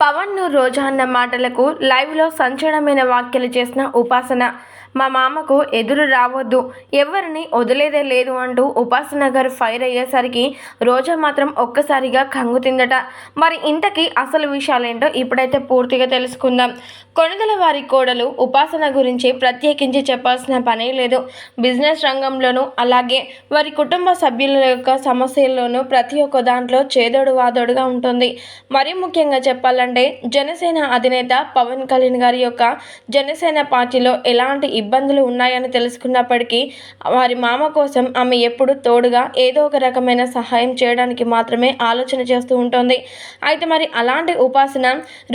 పవన్ను రోజా అన్న మాటలకు లైవ్లో సంచలనమైన వ్యాఖ్యలు చేసిన ఉపాసన. మా మామకు ఎదురు రావద్దు. ఎవరిని వదిలేదే లేదు అంటూ ఉపాసన గారు ఫైర్ అయ్యేసరికి రోజా మాత్రం ఒక్కసారిగా కంగు తిందట. మరి ఇంతకీ అసలు విషయాలేంటో ఇప్పుడైతే పూర్తిగా తెలుసుకుందాం. కొనుదల వారి కోడలు ఉపాసన గురించి ప్రత్యేకించి చెప్పాల్సిన పనే లేదు. బిజినెస్ రంగంలోనూ అలాగే వారి కుటుంబ సభ్యుల యొక్క సమస్యల్లోనూ ప్రతి ఒక్క దాంట్లో చేదోడు వాదోడుగా ఉంటుంది. మరీ ముఖ్యంగా చెప్పాలంటే జనసేన అధినేత పవన్ కళ్యాణ్ గారి యొక్క జనసేన పార్టీలో ఎలాంటి ఇబ్బందులు ఉన్నాయని తెలుసుకున్నప్పటికీ వారి మామ కోసం ఆమె ఎప్పుడు తోడుగా ఏదో ఒక రకమైన సహాయం చేయడానికి మాత్రమే ఆలోచన చేస్తూ ఉంటుంది. అయితే మరి అలాంటి ఉపాసన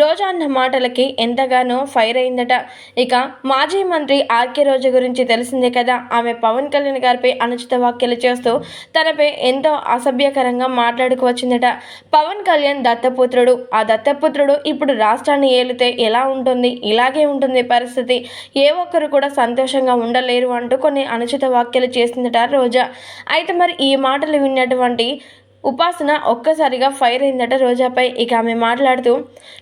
రోజా అన్న మాటలకి ఎంతగానో ఫైర్ అయిందట. ఇక మాజీ మంత్రి ఆర్కే రోజా గురించి తెలిసిందే కదా. ఆమె పవన్ కళ్యాణ్ గారిపై అనుచిత వ్యాఖ్యలు చేస్తూ తనపై ఎంతో అసభ్యకరంగా మాట్లాడుకు వచ్చిందట. పవన్ కళ్యాణ్ దత్తపుత్రుడు. ఆ దత్తపుత్రుడు ఇప్పుడు రాష్ట్రాన్ని ఏలితే ఎలా ఉంటుంది? ఇలాగే ఉంటుంది పరిస్థితి. ఏ ఒక్కరు కూడా సంతోషంగా ఉండలేరు అంటూ కొన్ని అనుచిత వ్యాఖ్యలు చేసిందట రోజా. అయితే మరి ఈ మాటలు విన్నటువంటి ఉపాసన ఒక్కసారిగా ఫైర్ అయిందట రోజాపై. ఇక ఆమె మాట్లాడుతూ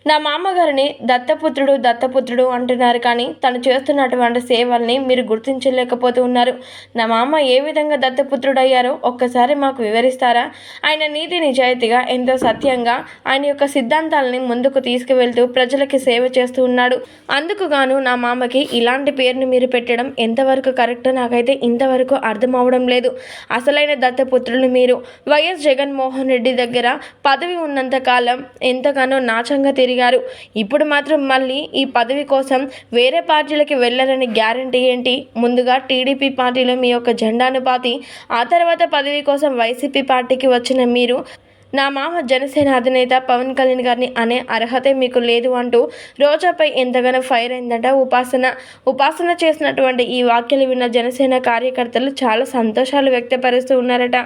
నా మామగారిని దత్తపుత్రుడు దత్తపుత్రుడు అంటున్నారు కానీ తను చేస్తున్నటువంటి సేవల్ని మీరు గుర్తించలేకపోతూ ఉన్నారు. నా మామ ఏ విధంగా దత్తపుత్రుడు అయ్యారో ఒక్కసారి మాకు వివరిస్తారా? ఆయన నీతి నిజాయితీగా ఎంతో సత్యంగా ఆయన యొక్క సిద్ధాంతాలని ముందుకు తీసుకువెళ్తూ ప్రజలకి సేవ చేస్తూ ఉన్నాడు. అందుకు గాను నా మామకి ఇలాంటి పేరుని మీరు పెట్టడం ఎంతవరకు కరెక్ట్ నాకైతే ఇంతవరకు అర్థం అవడం లేదు. అసలైన దత్తపుత్రులు మీరు. వైఎస్ జగన్ జగన్మోహన్ రెడ్డి దగ్గర పదవి ఉన్నంత కాలం ఎంతగానో నాచంగా తిరిగారు. ఇప్పుడు మాత్రం మళ్ళీ ఈ పదవి కోసం వేరే పార్టీలకి వెళ్ళాలని గ్యారంటీ ఏంటి? ముందుగా టీడీపీ పార్టీలో మీ యొక్క జెండాను పాతి ఆ తర్వాత పదవి కోసం వైసీపీ పార్టీకి వచ్చిన మీరు నా మామ జనసేన అధినేత పవన్ కళ్యాణ్ గారిని అనే అర్హతే మీకు లేదు అంటూ రోజాపై ఎంతగానో ఫైర్ అయిందట ఉపాసన. ఉపాసన చేసినటువంటి ఈ వ్యాఖ్యలు విన్న జనసేన కార్యకర్తలు చాలా సంతోషాలు వ్యక్తపరుస్తూ ఉన్నారట.